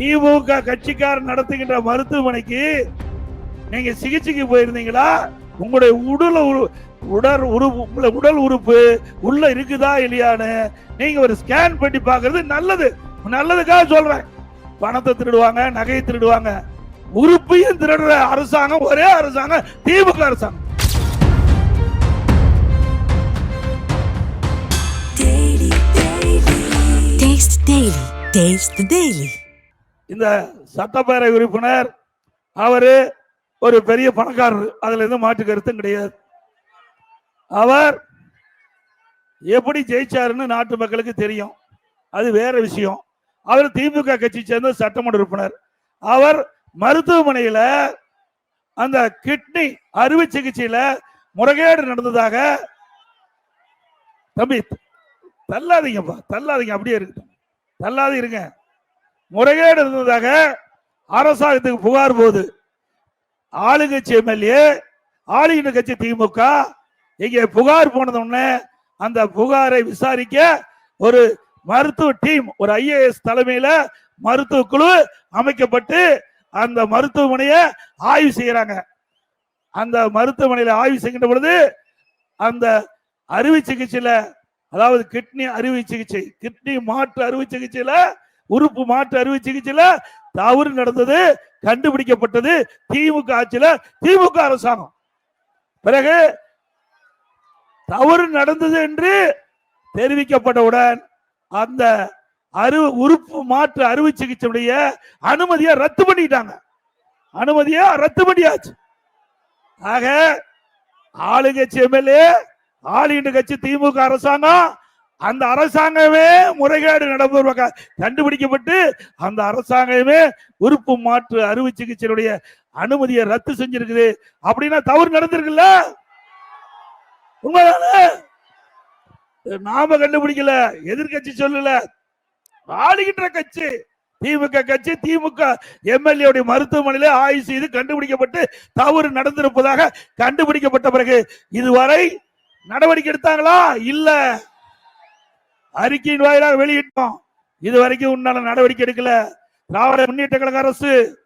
திமுக கட்சிக்கார் நடத்துகின்ற மருத்துவமனைக்கு நீங்க சிகிச்சைக்கு போயிருந்தீங்களா உங்களுடைய உடல் உடல் உறுப்பு உடல் உறுப்பு உள்ள இருக்குதா இல்லையான்னு நீங்க ஒரு ஸ்கேன் பண்ணி பாக்குறது நல்லது நல்லதுக்காக சொல்றேன் பணத்தை திருடுவாங்க நகையை திருடுவாங்க உறுப்பையும் திருடுற அரசாங்கம் ஒரே அரசாங்கம் திமுக அரசாங்கம் Taste daily. Taste the daily. இந்த சட்டப்பேரவை உறுப்பினர் அவர் ஒரு பெரிய பணக்காரர். அதுல எதுவும் மாற்று கருத்தும் கிடையாது. அவர் எப்படி ஜெயிச்சாருன்னு நாட்டு மக்களுக்கு தெரியும். அது வேற விஷயம். அவர் திமுக கட்சி சேர்ந்த சட்டமன்ற உறுப்பினர். அவர் மருத்துவமனையில அந்த கிட்னி அறுவை சிகிச்சையில முறைகேடு நடந்ததாக தம்பி தள்ளாதீங்கப்பா தள்ளாதீங்க அப்படியே இருக்கட்டும் தள்ளாது இருங்க. முறைகேடு இருந்ததாக அரசாங்கத்துக்கு புகார் போகுது. ஆளுங்கட்சி எம்எல்ஏ ஆளுகின்ற கட்சி திமுக இங்கே புகார் போனதுன்னு அந்த புகாரை விசாரிக்க ஒரு மருத்துவ டீம் ஒரு ஐஏஎஸ் தலைமையில மருத்துவ குழு அமைக்கப்பட்டு அந்த மருத்துவமனையை ஆய்வு செய்யறாங்க. அந்த மருத்துவமனையில ஆய்வு செய்கின்ற பொழுது அந்த அறுவை சிகிச்சையில அதாவது கிட்னி அறுவை சிகிச்சை கிட்னி மாற்று அறுவை சிகிச்சையில உறுப்பு மாற்று அறுவை சிகிச்சையில தவறு நடந்தது கண்டுபிடிக்கப்பட்டது திமுக ஆட்சியில திமுக அரசாங்கம். பிறகு தவறு நடந்தது என்று தெரிவிக்கப்பட்டவுடன் அந்த அறு உறுப்பு மாற்று அறுவை சிகிச்சையுடைய அனுமதியை ரத்து பண்ணிட்டாங்க. அனுமதியை ரத்து பண்ணியாச்சு. ஆக ஆளுங்கட்சி எம்எல்ஏ ஆளுகின்ற கட்சி திமுக அரசாங்கம் அந்த அரசாங்கமே முறைகேடு நடப்பதாக கண்டுபிடிக்கப்பட்டு அந்த அரசாங்கமே உறுப்பு மாற்று அறுவை சிகிச்சையினுடைய அனுமதியை ரத்து செஞ்சிருக்குது. அப்படின்னா தவறு நடந்திருக்குல்ல? உண்மைதானே? நாம கண்டுபிடிக்கல எதிர்க்கட்சி சொல்லல. ஆளுகின்ற கட்சி திமுக கட்சி திமுக எம்எல்ஏ மருத்துவமனையில ஆய்வு செய்து கண்டுபிடிக்கப்பட்டு தவறு நடந்திருப்பதாக கண்டுபிடிக்கப்பட்ட பிறகு இதுவரை நடவடிக்கை எடுத்தாங்களா? இல்லை. அறிக்கையின் வாயிலாக வெளியிட்டோம். இது வரைக்கும் உன்னால நடவடிக்கை எடுக்கல. திராவிட முன்னேற்ற கழக அரசு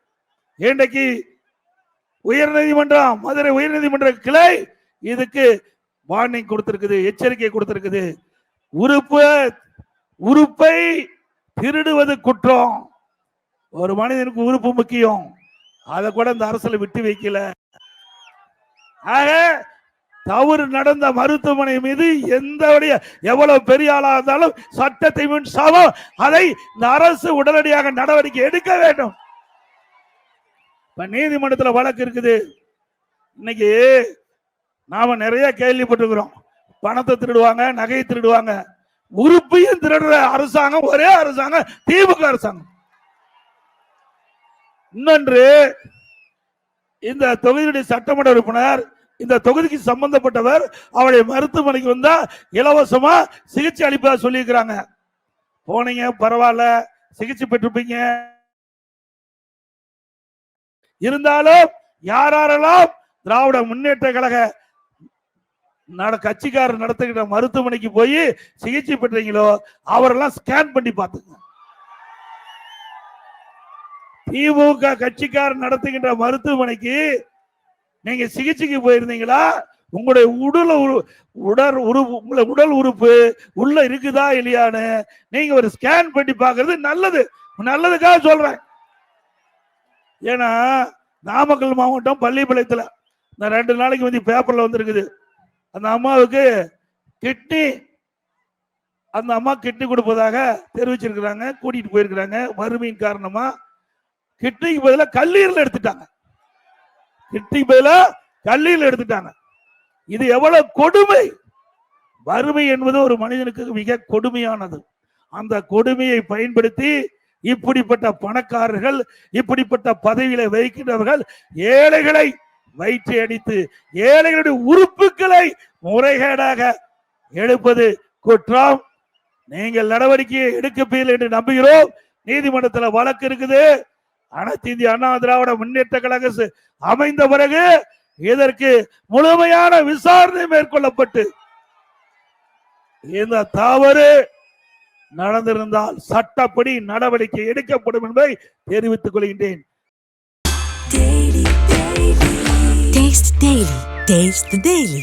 இன்றைக்கு உயர்நீதிமன்றம் மதுரை உயர்நீதிமன்ற கிளை இதுக்கு வார்னிங் கொடுத்திருக்குது எச்சரிக்கை கொடுத்திருக்குது. உறுப்பு உறுப்பை திருடுவது குற்றம். ஒரு மனிதனுக்கு உறுப்பு முக்கியம். அதை கூட இந்த அரசுல விட்டு வைக்கல. ஆக தவறு நடந்த மருத்துவமனை மீது எந்த எவ்வளவு பெரிய ஆளா இருந்தாலும் சட்டத்தை முன் சமம். அதை இந்த அரசு உடனடியாக நடவடிக்கை எடுக்க வேண்டும். இப்ப நீதிமன்றத்தில் வழக்கு இருக்குது. இன்னைக்கு நாம நிறைய கேள்விப்பட்டிருக்கிறோம். பணத்தை திருடுவாங்க நகையை திருடுவாங்க. உறுப்பையும் திருடுற அரசாங்கம் ஒரே அரசாங்கம் திமுக அரசாங்கம். இன்னொன்று இந்த தொகுதியுடைய சட்டமன்ற உறுப்பினர் இந்த தொகுதிக்கு சம்பந்தப்பட்டவர் அவருடைய மருத்துவமனைக்கு வந்தா இலவசமா சிகிச்சை அளிப்பதா சொல்லியிருக்கிறாங்க. போனீங்க பரவாயில்ல சிகிச்சை பெற்றிருப்பீங்க. இருந்தாலும் யாரெல்லாம் திராவிட முன்னேற்ற கழக நட கட்சிக்காரர் நடத்துகிற மருத்துவமனைக்கு போய் சிகிச்சை பெற்றீங்களோ அவரெல்லாம் ஸ்கேன் பண்ணி பார்த்துங்க. திமுக கட்சிக்காரர் நடத்துகின்ற மருத்துவமனைக்கு நீங்க சிகிச்சைக்கு போயிருந்தீங்களா? உங்களுடைய உடல் உடல் உறுப்பு உங்களை உடல் உறுப்பு உள்ள இருக்குதா இல்லையான்னு நீங்க ஒரு ஸ்கேன் பண்ணி பாக்குறது நல்லது. நல்லதுக்காக சொல்றேன். ஏன்னா நாமக்கல் மாவட்டம் பள்ளிப்பாளையத்துல இந்த ரெண்டு நாளைக்கு வந்து பேப்பர்ல வந்திருக்குது. அந்த அம்மாவுக்கு கிட்னி அந்த அம்மா கிட்னி கொடுப்பதாக தெரிவிச்சிருக்கிறாங்க கூட்டிட்டு போயிருக்கிறாங்க வறுமையின் காரணமா. கிட்னிக்கு பதிலாக கல்லீரல் எடுத்துட்டாங்க. கிட்டிங் பதிலா கல்லில் எடுத்துட்டாங்க. இது எவ்வளவு கொடுமை? வறுமை என்பது ஒரு மனிதனுக்கு மிக கொடுமையானது. அந்த கொடுமையை பயன்படுத்தி இப்படிப்பட்ட பணக்காரர்கள் இப்படிப்பட்ட பதவியில வைக்கின்றவர்கள் ஏழைகளை வயிற்றை அடித்து ஏழைகளுடைய உறுப்புகளை முறைகேடாக எடுப்பது குற்றம். நீங்கள் நடவடிக்கையை எடுக்கப்பீர்கள் என்று நம்புகிறோம். நீதிமன்றத்தில் வழக்கு இருக்குது. அனைத்து இந்திய அண்ணா திராவிட முன்னேற்ற கழக அமைந்த பிறகு இதற்கு முழுமையான விசாரணை மேற்கொள்ளப்பட்டு இந்த தவறு நடந்திருந்தால் சட்டப்படி நடவடிக்கை எடுக்கப்படும் என்பதை தெரிவித்துக் கொள்கின்றேன். Taste the Daily.